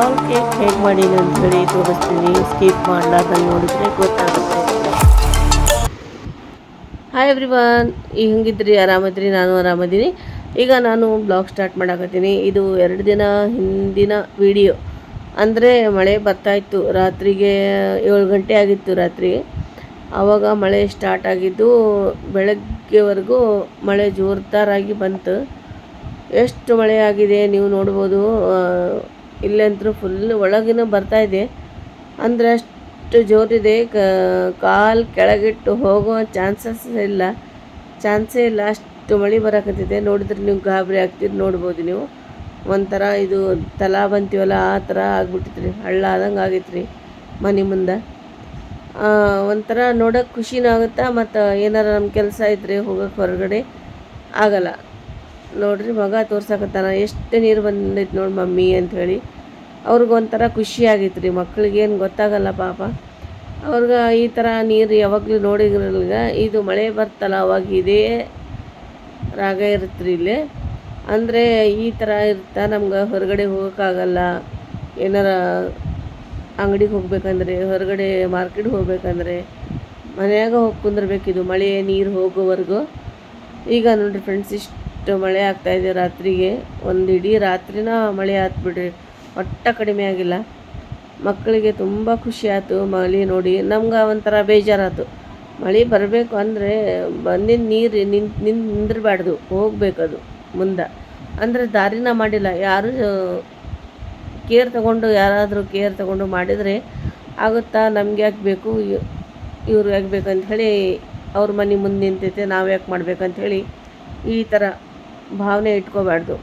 Doll cake ಹೇಗೆ ಮಾಡೀನಿ ಅಂತೇಳಿ ತೋರಿಸ್ತೀನಿ ಸ್ಕಿಪ್ ಮಾಡಲಾರ್ದ ನೋಡಿದ್ರೆ ಗೊತ್ತಾಗುತ್ತೆ ಹಾಯ್ ಎವ್ರಿವನ್ ಈ ಹಿಂಗಿದ್ರಿ? ಆರಾಮದ್ರಿ? ನಾನು ಆರಾಮದೀನಿ. ಈಗ ನಾನು ಬ್ಲಾಗ್ ಸ್ಟಾರ್ಟ್ ಮಾಡಾಕತ್ತೀನಿ. ಇದು ಎರಡು ದಿನ ಹಿಂದಿನ ವಿಡಿಯೋ ಅಂದರೆ ಮಳೆ ಬರ್ತಾಯಿತ್ತು. ರಾತ್ರಿಗೆ ಏಳು ಗಂಟೆ ಆಗಿತ್ತು ರಾತ್ರಿ ಆವಾಗ ಮಳೆ ಸ್ಟಾರ್ಟ್ ಆಗಿದ್ದು ಬೆಳಗ್ಗೆವರೆಗೂ ಮಳೆ ಜೋರ್ದಾರಾಗಿ ಬಂತು. ಎಷ್ಟು ಮಳೆ ಆಗಿದೆ ನೀವು ನೋಡ್ಬೋದು. ಇಲ್ಲಂತೂ ಫುಲ್ ಒಳಗಿನ ಬರ್ತಾ ಇದೆ. ಅಂದರೆ ಅಷ್ಟು ಜೋರಿದೆ. ಕಾಲು ಕೆಳಗಿಟ್ಟು ಹೋಗೋ ಚಾನ್ಸಸ್ ಇಲ್ಲ. ಚಾನ್ಸೇ ಇಲ್ಲ. ಅಷ್ಟು ಮಳೆ ಬರಕತ್ತಿದೆ. ನೋಡಿದ್ರೆ ನೀವು ಗಾಬರಿ ಆಗ್ತೀರಿ, ನೋಡ್ಬೋದು ನೀವು. ಒಂಥರ ಇದು ತಲಾ ಬಂತೀವಲ್ಲ, ಆ ಥರ ಆಗ್ಬಿಟ್ಟಿತ್ರಿ. ಹಳ್ಳ ಆದಂಗೆ ಆಗೈತೆ ರೀ ಮನೆ ಮುಂದೆ. ಒಂಥರ ನೋಡೋಕೆ ಖುಷಿನೂ ಆಗುತ್ತೆ ಮತ್ತು ಏನಾರ ನಮ್ಮ ಕೆಲಸ ಇದ್ರೆ ಹೋಗೋಕೆ ಹೊರಗಡೆ ಆಗಲ್ಲ. ನೋಡ್ರಿ ಮಗ ತೋರ್ಸಕತ್ತಾನ, ಎಷ್ಟು ನೀರು ಬಂದೈತೆ ನೋಡಿ ಮಮ್ಮಿ ಅಂಥೇಳಿ ಅವ್ರಿಗೊಂಥರ ಖುಷಿ ಆಗೈತೆ ರೀ ಮಕ್ಳಿಗೇನು ಗೊತ್ತಾಗಲ್ಲ ಪಾಪ. ಅವ್ರಿಗೆ ಈ ಥರ ನೀರು ಯಾವಾಗಲೂ ನೋಡಿದ್ರಲ್ಲಿಗ ಇದು ಮಳೆ ಬರ್ತಲ್ಲ, ಅವಾಗ ಇದೇ ರಾಗ ಇರುತ್ತೆ ರೀ ಇಲ್ಲಿ. ಅಂದರೆ ಈ ಥರ ಇರ್ತಾ, ನಮ್ಗೆ ಹೊರಗಡೆ ಹೋಗೋಕ್ಕಾಗಲ್ಲ. ಏನಾರ ಅಂಗಡಿಗೆ ಹೋಗ್ಬೇಕಂದ್ರೆ, ಹೊರಗಡೆ ಮಾರ್ಕೆಟ್ ಹೋಗ್ಬೇಕಂದ್ರೆ, ಮನೆಯಾಗ ಹೋಗಿ ಕುಂದ್ರಬೇಕಿದು ಮಳೆ, ನೀರು ಹೋಗೋವರೆಗೂ. ಈಗ ನೋಡಿರಿ ಫ್ರೆಂಡ್ಸ್ ಇಷ್ಟು ಮಳೆ ಆಗ್ತಾಯಿದೆ ರಾತ್ರಿಗೆ. ಒಂದು ಇಡೀ ರಾತ್ರಿನ ಮಳೆ ಆತ್ಬಿಡ್ರಿ ಒಟ್ಟ ಕಡಿಮೆ ಆಗಿಲ್ಲ. ಮಕ್ಕಳಿಗೆ ತುಂಬ ಖುಷಿ ಆಯ್ತು ಮಳೆ ನೋಡಿ. ನಮ್ಗೆ ಒಂಥರ ಬೇಜಾರಾಯ್ತು ಮಳೆ ಬರಬೇಕು ಅಂದರೆ ಬಂದಿದ್ದ ನೀರು ನಿಂತು ನಿಂತು ನಿಂದಿರಬಾರ್ದು. ಹೋಗ್ಬೇಕದು ಮುಂದೆ. ಅಂದರೆ ದಾರಿನ ಮಾಡಿಲ್ಲ. ಯಾರು ಕೇರ್ ತಗೊಂಡು, ಯಾರಾದರೂ ಕೇರ್ ತಗೊಂಡು ಮಾಡಿದರೆ ಆಗುತ್ತಾ? ನಮ್ಗೆ ಯಾಕೆ ಬೇಕು? ಇವ್ರು ಯಾಕೆ ಹೇಳಿ, ಅವ್ರ ಮನೆ ಮುಂದೆ ನಿಂತೈತೆ, ನಾವು ಯಾಕೆ ಮಾಡ್ಬೇಕಂತ ಹೇಳಿ ಈ ಥರ ಭಾವನೆ ಇಟ್ಕೋಬಾರ್ದು.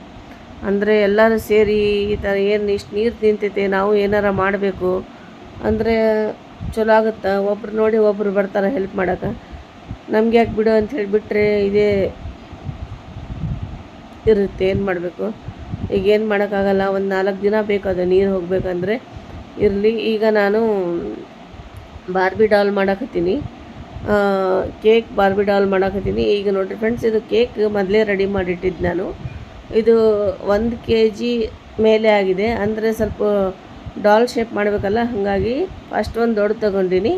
ಅಂದರೆ ಎಲ್ಲರೂ ಸೇರಿ ಈ ಥರ ಏನು ಇಷ್ಟು ನೀರು ನಿಂತೈತೆ, ನಾವು ಏನಾರ ಮಾಡಬೇಕು. ಅಂದರೆ ಚಲೋ ಆಗುತ್ತೆ? ಒಬ್ರು ನೋಡಿ ಒಬ್ರು ಬರ್ತಾರೆ ಹೆಲ್ಪ್ ಮಾಡೋಕೆ. ನಮ್ಗೆ ಯಾಕೆ ಬಿಡು ಅಂತ ಹೇಳಿಬಿಟ್ರೆ ಇದೇ ಇರುತ್ತೆ, ಏನು ಮಾಡಬೇಕು? ಈಗ ಏನು ಮಾಡೋಕ್ಕಾಗಲ್ಲ ಒಂದು ನಾಲ್ಕು ದಿನ ಬೇಕು ಅದು ನೀರು ಹೋಗಬೇಕಂದ್ರೆ. ಇರಲಿ, ಈಗ ನಾನು ಬಾರ್ಬಿ ಡಾಲ್ ಮಾಡಾಕತ್ತೀನಿ. ಕೇಕ್ ಬಾರ್ಬಿ ಡಾಲ್ ಮಾಡಾಕತ್ತೀನಿ. ಈಗ ನೋಡಿರಿ ಫ್ರೆಂಡ್ಸ್ ಇದು ಕೇಕ್ ಮೊದಲೇ ರೆಡಿ ಮಾಡಿಟ್ಟಿದ್ದು ನಾನು. ಇದು ಒಂದು ಕೆ ಜಿ ಮೇಲೆ ಆಗಿದೆ. ಅಂದರೆ ಸ್ವಲ್ಪ ಡಾಲ್ ಶೇಪ್ ಮಾಡಬೇಕಲ್ಲ, ಹಾಗಾಗಿ ಫಸ್ಟ್ ಒಂದು ದೊಡ್ಡ ತೊಗೊಂಡಿನಿ.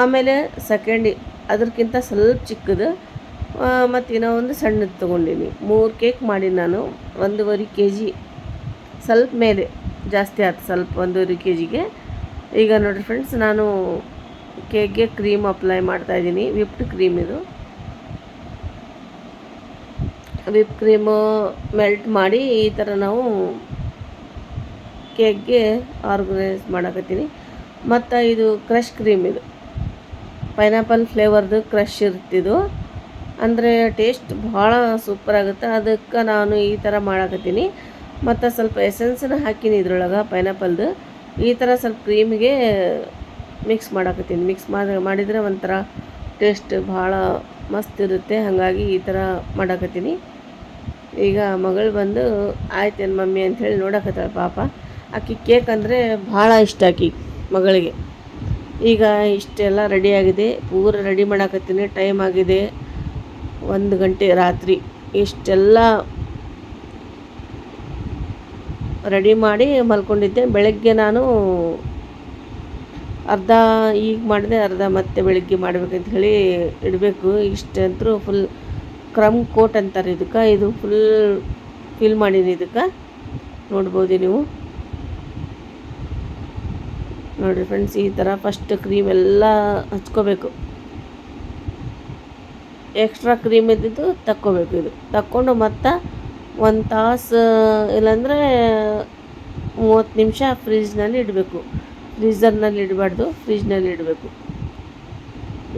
ಆಮೇಲೆ ಸೆಕೆಂಡ್ ಅದಕ್ಕಿಂತ ಸ್ವಲ್ಪ ಚಿಕ್ಕದು ಮತ್ತು ಇನ್ನೂ ಒಂದು ಸಣ್ಣದು ತೊಗೊಂಡಿನಿ. ಮೂರು ಕೇಕ್ ಮಾಡಿ ನಾನು. ಒಂದೂವರೆ ಕೆ ಜಿ ಸ್ವಲ್ಪ ಮೇಲೆ ಜಾಸ್ತಿ ಆಯ್ತು ಸ್ವಲ್ಪ ಒಂದೂವರೆ ಕೆ ಜಿಗೆ ಈಗ ನೋಡಿರಿ ಫ್ರೆಂಡ್ಸ್ ನಾನು ಕೇಕ್ಗೆ ಕ್ರೀಮ್ ಅಪ್ಲೈ ಮಾಡ್ತಾಯಿದ್ದೀನಿ ವಿಪ್ಡ್ ಕ್ರೀಮ್ ಇದು. ವಿಪ್ ಕ್ರೀಮು ಮೆಲ್ಟ್ ಮಾಡಿ ಈ ಥರ ನಾವು ಕೇಕ್ಗೆ ಆರ್ಗನೈಸ್ ಮಾಡಕತ್ತೀನಿ. ಮತ್ತು ಇದು ಕ್ರಷ್ ಕ್ರೀಮ್ ಇದು. ಪೈನಾಪಲ್ ಫ್ಲೇವರ್ದು ಕ್ರಷ್ ಇರ್ತಿದ್ದು ಅಂದರೆ ಟೇಸ್ಟ್ ಭಾಳ ಸೂಪರ್ ಆಗುತ್ತೆ. ಅದಕ್ಕೆ ನಾನು ಈ ಥರ ಮಾಡಕತ್ತೀನಿ. ಮತ್ತು ಸ್ವಲ್ಪ ಎಸೆನ್ಸನ್ನ ಹಾಕಿನಿ ಇದ್ರೊಳಗೆ ಪೈನಾಪಲ್ದು. ಈ ಥರ ಸ್ವಲ್ಪ ಕ್ರೀಮಿಗೆ ಮಿಕ್ಸ್ ಮಾಡಕತ್ತೀನಿ. ಮಿಕ್ಸ್ ಮಾಡಿ ಮಾಡಿದರೆ ಒಂಥರ ಟೇಸ್ಟ್ ಭಾಳ ಮಸ್ತ್ ಇರುತ್ತೆ. ಹಾಗಾಗಿ ಈ ಥರ ಮಾಡಕತ್ತೀನಿ. ಈಗ ಮಗಳು ಬಂದು ಆಯ್ತೇನು ಮಮ್ಮಿ ಅಂಥೇಳಿ ನೋಡಕತ್ತಾಳೆ ಪಾಪ. ಆಕಿ ಕೇಕ್ ಅಂದರೆ ಭಾಳ ಇಷ್ಟ ಆಕಿ ಮಗಳಿಗೆ. ಈಗ ಇಷ್ಟೆಲ್ಲ ರೆಡಿಯಾಗಿದೆ ಪೂರ ರೆಡಿ ಮಾಡಾಕತ್ತೀನಿ. ಟೈಮ್ ಆಗಿದೆ ಒಂದು ಗಂಟೆ ರಾತ್ರಿ. ಇಷ್ಟೆಲ್ಲ ರೆಡಿ ಮಾಡಿ ಮಲ್ಕೊಂಡಿದ್ದೆ. ಬೆಳಗ್ಗೆ ನಾನು ಅರ್ಧ ಈಗ ಮಾಡಿದೆ, ಅರ್ಧ ಮತ್ತೆ ಬೆಳಗ್ಗೆ ಮಾಡ್ಬೇಕಂತ ಹೇಳಿ ಇಡಬೇಕು. ಇಷ್ಟಂತೂ ಫುಲ್ ಕ್ರಮ್ ಕೋಟ್ ಅಂತಾರೆ ಇದಕ್ಕೆ. ಇದು ಫುಲ್ ಫಿಲ್ ಮಾಡೀನಿ ಇದಕ್ಕೆ. ನೋಡ್ಬೋದು ನೀವು. ನೋಡಿರಿ ಫ್ರೆಂಡ್ಸ್ ಈ ಥರ ಫಸ್ಟ್ ಕ್ರೀಮ್ ಎಲ್ಲ ಹಚ್ಕೋಬೇಕು. ಎಕ್ಸ್ಟ್ರಾ ಕ್ರೀಮ್ ಇದ್ದಿದ್ದು ತಕ್ಕೋಬೇಕು ಇದು. ತಕ್ಕೊಂಡು ಮತ್ತೆ ಒಂದು ತಾಸು, ಇಲ್ಲಾಂದರೆ ಮೂವತ್ತು ನಿಮಿಷ ಫ್ರಿಜ್ನಲ್ಲಿ ಇಡಬೇಕು. ಫ್ರೀಝರ್ನಲ್ಲಿ ಇಡಬಾರ್ದು, ಫ್ರಿಜ್ನಲ್ಲಿ ಇಡಬೇಕು.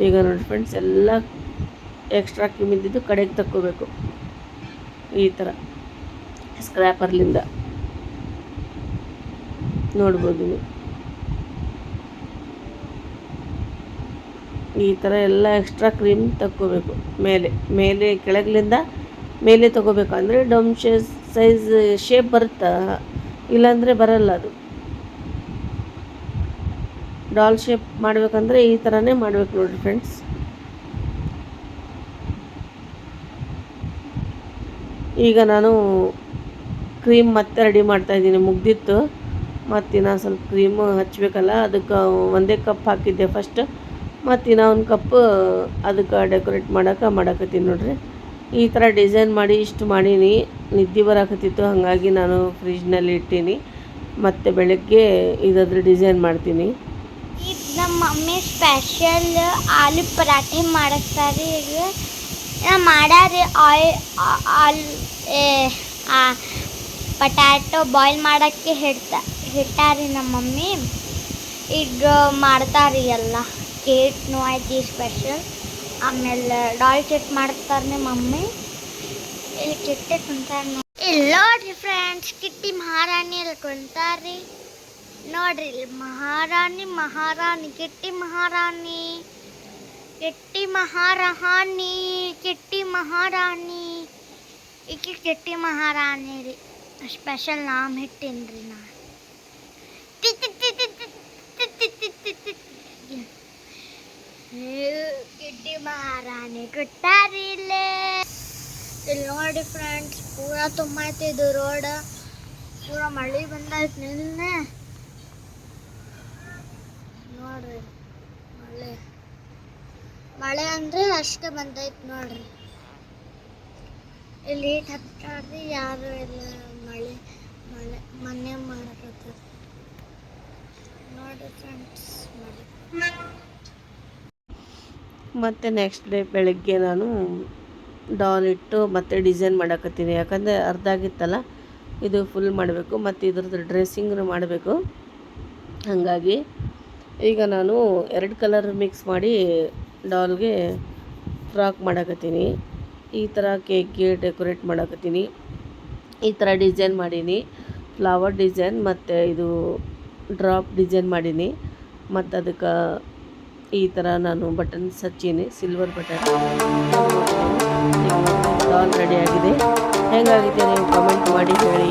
ಈಗ ನೋಡಿ ಫ್ರೆಂಡ್ಸ್ ಎಲ್ಲ ಎಕ್ಸ್ಟ್ರಾ ಕ್ರೀಮ್ ಇದ್ದಿದ್ದು ಕಡೆಗೆ ತಕ್ಕೋಬೇಕು. ಈ ಥರ ಸ್ಕ್ರ್ಯಾಪರ್ಲಿಂದ ನೋಡ್ಬೋದು ನೀವು. ಈ ಥರ ಎಲ್ಲ ಎಕ್ಸ್ಟ್ರಾ ಕ್ರೀಮ್ ತಕ್ಕೋಬೇಕು. ಮೇಲೆ ಮೇಲೆ, ಕೆಳಗಲಿಂದ ಮೇಲೆ ತಗೋಬೇಕು ಅಂದರೆ ಡಮ್ ಸೈಜ್ ಶೇಪ್ ಬರುತ್ತಾ? ಇಲ್ಲಾಂದರೆ ಬರಲ್ಲ ಅದು. ಡಾಲ್ ಶೇಪ್ ಮಾಡಬೇಕಂದ್ರೆ ಈ ಥರನೇ ಮಾಡ್ಬೇಕು ನೋಡಿರಿ ಫ್ರೆಂಡ್ಸ್. ಈಗ ನಾನು ಕ್ರೀಮ್ ಮತ್ತೆ ರೆಡಿ ಮಾಡ್ತಾ ಇದ್ದೀನಿ, ಮುಗ್ದಿತ್ತು. ಮತ್ತು ಇನ್ನೂ ಸ್ವಲ್ಪ ಕ್ರೀಮ್ ಹಚ್ಚಬೇಕಲ್ಲ ಅದಕ್ಕೆ ಒಂದೇ ಕಪ್ ಹಾಕಿದ್ದೆ ಫಸ್ಟ್ ಮತ್ತು ಇನ್ನೂ ಒಂದು ಕಪ್ ಅದಕ್ಕೆ ಡೆಕೋರೇಟ್ ಮಾಡೋಕೆ ಮಾಡಕತ್ತೀನಿ ನೋಡಿರಿ. ಈ ಥರ ಡಿಸೈನ್ ಮಾಡಿ ಇಷ್ಟು ಮಾಡೀನಿ, ನಿದ್ದೆ ಬರಾಕತ್ತಿತ್ತು, ಹಾಗಾಗಿ ನಾನು ಫ್ರಿಜ್ನಲ್ಲಿ ಇಟ್ಟೀನಿ. ಮತ್ತು ಬೆಳಗ್ಗೆ ಇದಾದ್ರೆ ಡಿಸೈನ್ ಮಾಡ್ತೀನಿ. ನಮ್ಮ ಮಮ್ಮಿ ಸ್ಪೆಷಲ್ ಆಲೂ ಪರಾಠೆ ಮಾಡಿಸ್ತಾರೆ ಈಗ. ಮಾಡ್ಯಾರಿ ಆಯ್ ಆಲೂ ಪಟಾಟೊ ಬಾಯ್ಲ್ ಮಾಡೋಕ್ಕೆ ಹಿಡ್ತ ಹಿಟ್ಟಾರಿ ನಮ್ಮ ಮಮ್ಮಿ. ಈಗ ಮಾಡ್ತಾರೀ ಎಲ್ಲ. ಕೇಟ್ನು ಐತಿ ಸ್ಪೆಷಲ್ ಆಮೇಲೆ ಡಾಲ್ ಚೆಟ್ ಮಾಡ್ತಾರೆ ಮಮ್ಮಿ. ಇಲ್ಲಿ ಚಿಟ್ಟೆ ಕುಂತಾರೆ ನೋಡ್ರಿ ಫ್ರೆಂಡ್ಸ್ ಕಿಟ್ಟಿ ಮಹಾರಾಣಿ ಅಲ್ಲಿ ಕುಂತಾರ್ರಿ. ನೋಡ್ರಿ ಮಹಾರಾಣಿ ಮಹಾರಾಣಿ ಕೆಟ್ಟಿ ಮಹಾರಾಣಿ ಕೆಟ್ಟಿ ಮಹಾರಾಣಿ ಕೆಟ್ಟಿ ಮಹಾರಾಣಿ ಈಕೆ ಕೆಟ್ಟಿ ಮಹಾರಾಣಿ ರೀ ಸ್ಪೆಷಲ್ ನಾಮ್ ಇಟ್ಟೇನಿ ರೀ ನಾ ಕಿಡ್ಡಿ ಮಹಾರಾಣಿ ಕೊಟ್ಟಾರಿ ಇಲ್ಲೇ ಇಲ್ಲಿ ನೋಡಿ ಫ್ರೆಂಡ್ಸ್ ಪೂರಾ ತುಂಬಾಯ್ತು ಇದು ರೋಡ್ ಪೂರಾ ಮಳೆ ಬಂದಾಯ್ತು ನಿನ್ನೆ ನೋಡ್ರಿ. ಮಳೆ. ಮಳೆ ಅಂದ್ರೆ ಅಷ್ಟೇ ಬಂದೈತೆ ನೋಡ್ರಿ. ಇಲ್ಲಿ ಹತ್ತಾಡ್ರಿ ಯಾರು ಇಲ್ಲ ಮಳೆ. ಮಳೆ, ಮನೆ ಮಾಡಕತ್ತದ ನೋಡ್ರಿ ಮಳೆ. ಮತ್ತು ನೆಕ್ಸ್ಟ್ ಡೇ ಬೆಳಗ್ಗೆ ನಾನು ಡಾಲ್ ಇಟ್ಟು ಮತ್ತೆ ಡಿಸೈನ್ ಮಾಡಕತ್ತೀನಿ. ಯಾಕಂದರೆ ಅರ್ಧ ಆಗಿತ್ತಲ್ಲ, ಇದು ಫುಲ್ ಮಾಡಬೇಕು. ಮತ್ತು ಇದ್ರದ್ದು ಡ್ರೆಸ್ಸಿಂಗ್ನು ಮಾಡಬೇಕು. ಹಾಗಾಗಿ ಈಗ ನಾನು ಎರಡು ಕಲರ್ ಮಿಕ್ಸ್ ಮಾಡಿ ಡಾಲ್ಗೆ ಫ್ರಾಕ್ ಮಾಡಕತ್ತೀನಿ. ಈ ಥರ ಕೇಕ್ಗೆ ಡೆಕೋರೇಟ್ ಮಾಡಕತ್ತೀನಿ. ಈ ಥರ ಡಿಸೈನ್ ಮಾಡೀನಿ. ಫ್ಲವರ್ ಡಿಸೈನ್ ಮತ್ತು ಇದು ಡ್ರಾಪ್ ಡಿಸೈನ್ ಮಾಡೀನಿ. ಮತ್ತು ಅದಕ್ಕೆ ಈ ಥರ ನಾನು ಬಟನ್ ಹಚ್ಚೀನಿ ಸಿಲ್ವರ್ ಬಟನ್ ಡಾಲ್ ರೆಡಿ ಆಗಿದೆ. ಹೆಂಗಾಗಿದೆ ನೀವು ಕಮೆಂಟ್ ಮಾಡಿ ಹೇಳಿ.